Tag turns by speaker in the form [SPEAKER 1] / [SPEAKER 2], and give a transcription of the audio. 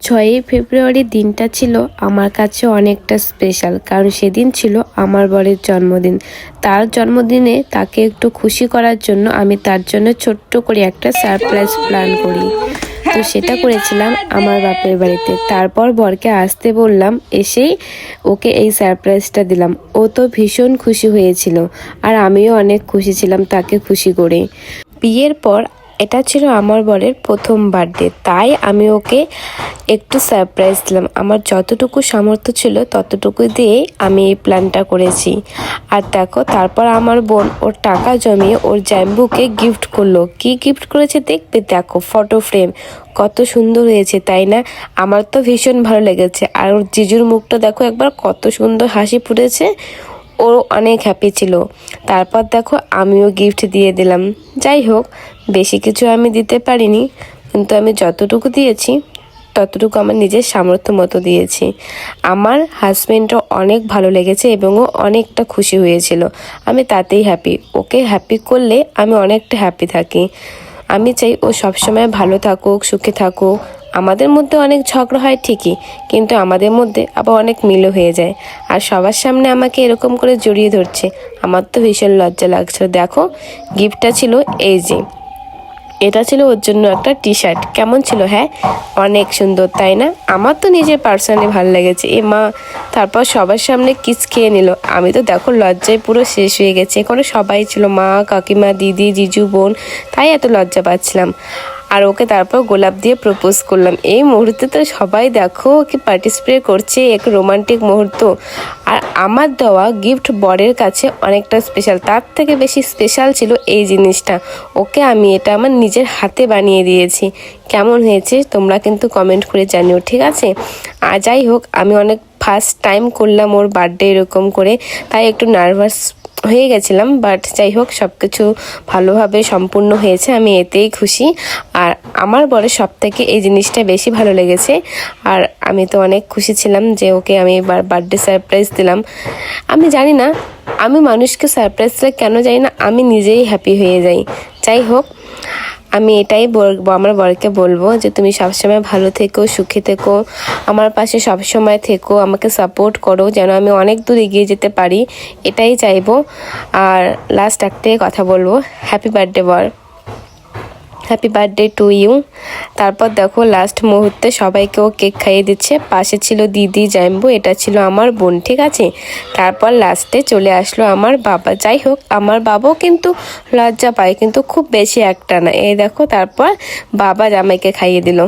[SPEAKER 1] ছয়ই ফেব্রুয়ারি দিনটা ছিল আমার কাছে অনেকটা স্পেশাল কারণ সেদিন ছিল আমার বরের জন্মদিন। তার জন্মদিনে তাকে একটু খুশি করার জন্য আমি তার জন্য ছোট্ট করে একটা সারপ্রাইজ প্ল্যান করি। তো সেটা করেছিলাম আমার বাপের বাড়িতে। তারপর বরকে আসতে বললাম, এসেই ওকে এই সারপ্রাইজটা দিলাম। ও তো ভীষণ খুশি হয়েছিল, আর আমিও অনেক খুশি ছিলাম তাকে খুশি করে। বিয়ের পর এটা ছিল আমার বরের প্রথম বার্থডে তাই আমি ওকে একটু সারপ্রাইজ দিলাম। আমার যতটুকু সামর্থ্য ছিল ততটুকু দিয়ে আমি এই প্ল্যানটা করেছি। আর দেখো, তারপর আমার বোন ওর টাকা জমিয়ে ওর জ্যাম্বুকে গিফট করল। কি গিফট করেছে দেখবে? দেখো ফটো ফ্রেম কত সুন্দর হয়েছে, তাই না? আমার তো ভীষণ ভালো লেগেছে। আর ওর জিজুর মুখটা দেখো একবার কত সুন্দর হাসি ফুটেছে। ও অনেক হ্যাপি ছিল। তারপর দেখো আমিও গিফট দিয়ে দিলাম। যাই হোক, বেশি কিছু আমি দিতে পারিনি, কিন্তু আমি যতটুকু দিয়েছি, ততটুকু আমার নিজের সামর্থ্য মতো দিয়েছি। আমার হাজব্যান্ডও অনেক ভালো লেগেছে এবং ও অনেকটা খুশি হয়েছিল। আমি তাতেই হ্যাপি ওকে হ্যাপি করলে আমি অনেকটা হ্যাপি থাকি। আমি চাই ও সবসময় ভালো থাকুক, সুখে থাকুক। আমাদের মধ্যে অনেক ঝগড়া হয় ঠিকই, কিন্তু আমাদের মধ্যে আবার অনেক মিলও হয়ে যায়। আর সবার সামনে আমাকে এরকম করে জড়িয়ে ধরছে, আমার তো ভীষণ লজ্জা লাগছিল। দেখো, গিফটটা ছিল এই যে, এটা ছিল ওর জন্য একটা টি শার্ট কেমন ছিল হ্যাঁ? অনেক সুন্দর, তাই না? আমার তো নিজের পার্সোনালি ভালো লেগেছে। এ মা, তারপর সবার সামনে কিস খেয়ে নিল। আমি তো দেখো, লজ্জায় পুরো শেষ হয়ে গেছে। এখানে সবাই ছিল মা, কাকিমা, দিদি, জিজু, বোন, তাই এত লজ্জা পাচ্ছিলাম। আর ওকে তারপর গোলাপ দিয়ে প্রপোজ করলাম। এই মুহূর্তে তো সবাই দেখো কি পার্টিসিপেট করছে, এক রোমান্টিক মুহূর্ত। আর আমার দেওয়া গিফট বরের কাছে অনেকটা স্পেশাল তার থেকে বেশি স্পেশাল ছিল এই জিনিসটা। ওকে আমি এটা আমার নিজের হাতে বানিয়ে দিয়েছি। কেমন হয়েছে তোমরা কিন্তু কমেন্ট করে জানিও, ঠিক আছে? আর যাই হোক, আমি অনেক ফার্স্ট টাইম করলাম ওর বার্থডে এরকম করে, তাই একটু নার্ভাস হয়ে গেছিলাম বাট যাই হোক সব কিছু ভালোভাবে সম্পূর্ণ হয়েছে, আমি এতেই খুশি। আর আমার বরের সব থেকে এই জিনিসটা বেশি ভালো লেগেছে, আর আমি তো অনেক খুশি ছিলাম যে ওকে আমি এবার বার্থডে সারপ্রাইজ দিলাম। আমি জানি না, আমি মানুষকে সারপ্রাইজ দিলে কেন জানি না, আমি নিজেই হ্যাপি হয়ে যাই। যাই হোক আমি এটাই আমার বরকে বলব যে তুমি সবসময় ভালো থেকো, সুখে থেকো, আমার পাশে সবসময় থেকো, আমাকে সাপোর্ট করো যেন আমি অনেক দূর এগিয়ে যেতে পারি, এটাই চাইব। আর লাস্ট একটাই কথা বলব হ্যাপি বার্থডে বর। হ্যাপি বার্থডে টু ইউ তারপর দেখো লাস্ট মুহূর্তে সবাইকেও কেক খাইয়ে দিচ্ছে। পাশে ছিল দিদি, জাইম্বু, এটা ছিল আমার বোন, ঠিক আছে? তারপর লাস্টে চলে আসলো আমার বাবা। যাই হোক, আমার বাবাও কিন্তু লজ্জা পায়, কিন্তু খুব বেশি একটা না। এই দেখো, তারপর বাবা জামাইকে খাইয়ে দিল।